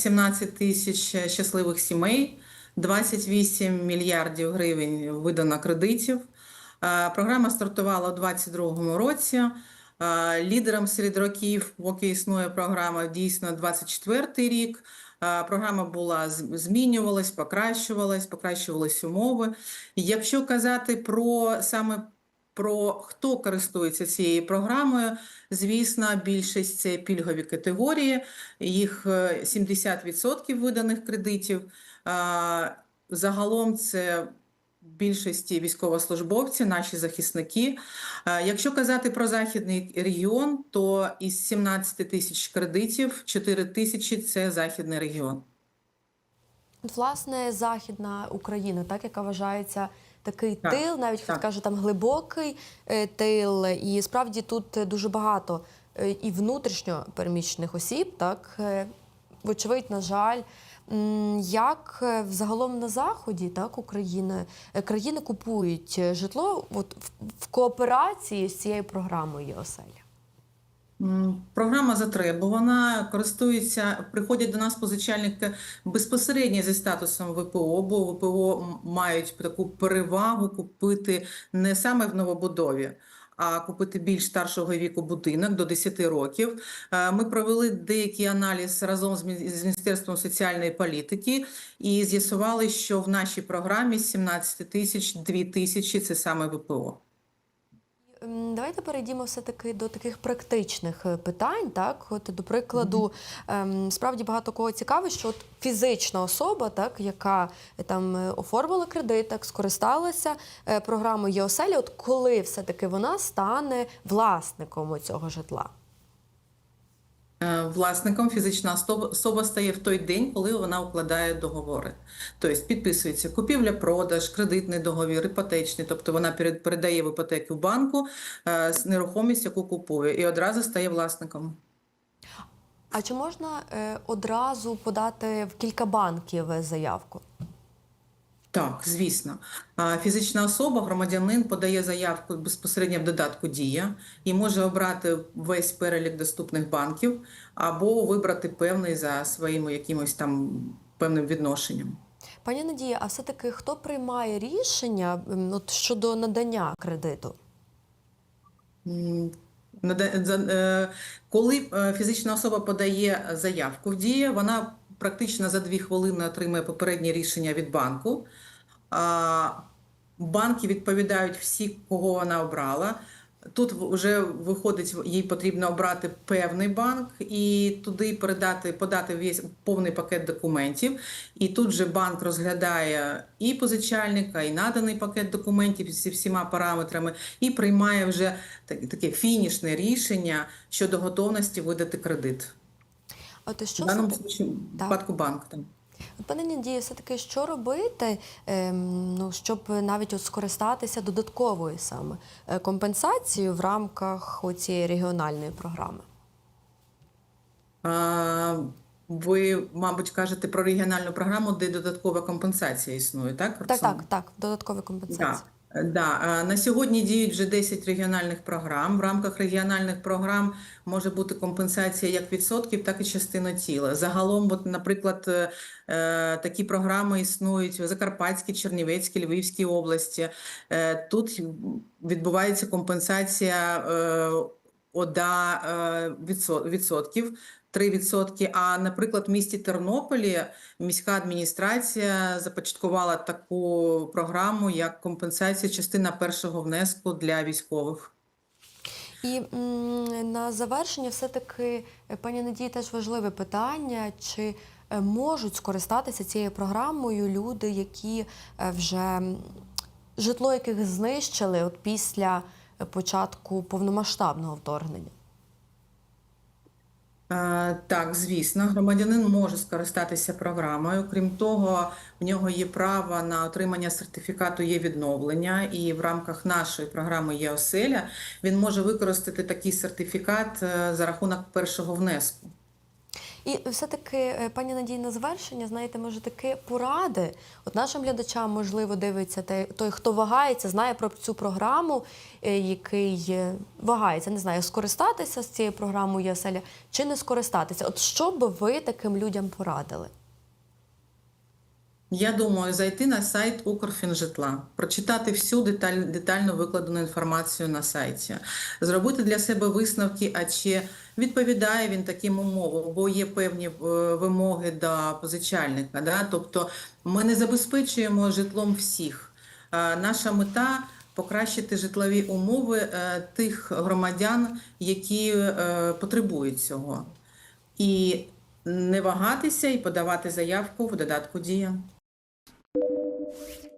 17 тисяч щасливих сімей, 28 мільярдів гривень видано кредитів. Е, Програма стартувала у 2022 році. Е, Лідером серед років, поки існує програма, дійсно 24 рік. Е, Програма була змінювалась, покращувалась, покращувались умови. Якщо казати про саме про хто користується цією програмою, звісно, більшість це пільгові категорії, їх е, 70% виданих кредитів. Е, Загалом це більшості військовослужбовці, наші захисники. Е, Якщо казати про західний регіон, то із 17 тисяч кредитів 4 тисячі це західний регіон. Власне, західна Україна, так яка вважається такий Так, тил, навіть хтось так. каже там глибокий е, тил, і справді тут е, дуже багато е, і внутрішньо переміщених осіб, так е, вочевидь, на жаль. Як взагалом на заході так України країни купують житло от в, в кооперації з цією програмою «Єоселя»? Програма затребувана, користуються, приходять до нас позичальники безпосередньо зі статусом ВПО, бо ВПО мають таку перевагу купити не саме в новобудові, а купити більш старшого віку будинок до 10 років. Е, Ми провели деякий аналіз разом з Мін- з Міністерством соціальної політики і з'ясували, що в нашій програмі з 17 тисяч 2 тисячі – це саме ВПО. Давайте перейдімо все-таки до таких практичних е, питань. Так, от до прикладу, ем, справді багато кого цікавить, що от фізична особа, так, яка е, там е, оформила кредит, так, скористалася програмою ЄОСЕЛі, от коли все-таки вона стане власником цього житла. Е, Власником фізична особа- стає в той день, коли вона укладає договори. Тобто підписується купівля-продаж, кредитний договір, іпотечний, тобто вона перед- передає в іпотеку банку е, нерухомість, яку купує, і одразу стає власником. А чи можна е, одразу подати в кілька банків заявку? Так, звісно. Фізична особа, громадянин подає заявку безпосередньо в додатку Дія і може обрати весь перелік доступних банків або вибрати певний за своїм якимось там певним відношенням. Пані Надія, а все-таки хто приймає рішення от, щодо надання кредиту? Е, Коли е, фізична особа подає заявку в дії, вона практично за дві хвилини отримує попереднє рішення від банку. Банки відповідають всі, кого вона обрала. Тут вже виходить, їй потрібно обрати певний банк і туди передати, подати весь повний пакет документів. І тут же банк розглядає і позичальника, і наданий пакет документів зі всіма параметрами, і приймає вже таке фінішне рішення щодо готовності видати кредит. От, що В даному случаю, Так. випадку банк там. От, Пане Надії, все-таки що робити, ем, ну, щоб навіть от скористатися додатковою саме е, компенсацією в рамках цієї регіональної програми? А, Ви, мабуть, кажете про регіональну програму, де додаткова компенсація існує, так? Так, Роксана? так, так, додаткові компенсації. Да, да. Е, На сьогодні діють вже 10 регіональних програм. В рамках регіональних програм може бути компенсація як відсотків, так і частина тіла. Загалом, от, наприклад, е, е, такі програми існують у Закарпатській, Чернівецькій, Львівській області. Е, Тут відбувається компенсація е, ОДА е, відсотків. 3%. А, наприклад, в місті Тернополі міська адміністрація започаткувала таку програму, як компенсація частина першого внеску для військових. І на завершення, все-таки, е, пані Надії, теж важливе питання: чи е, можуть скористатися цією програмою люди, які е, вже житло яких знищили от після е, початку повномасштабного вторгнення? Так, звісно, громадянин може скористатися програмою. Крім того, в нього є право на отримання сертифікату є відновлення, і в рамках нашої програми є оселя. Він може використати такий сертифікат е, за рахунок першого внеску. І все-таки, е, пані Надій, на завершення, знаєте, може таки поради. От нашим глядачам, можливо, дивиться те- той, хто вагається, знає про цю програму, е, який е, вагається, не знаю, скористатися з цією програмою ЄСЕЛЯ чи не скористатися. От що би ви таким людям порадили? Я думаю, зайти на сайт Укрфінжитла, прочитати всю деталь, детально викладену інформацію на сайті, зробити для себе висновки, а чи відповідає він таким умовам, бо є певні е, вимоги до позичальника. Да? Тобто ми не забезпечуємо житлом всіх. Е, Наша мета покращити житлові умови е, тих громадян, які потребують цього. І не вагатися і подавати заявку в додатку Дія. Thank you.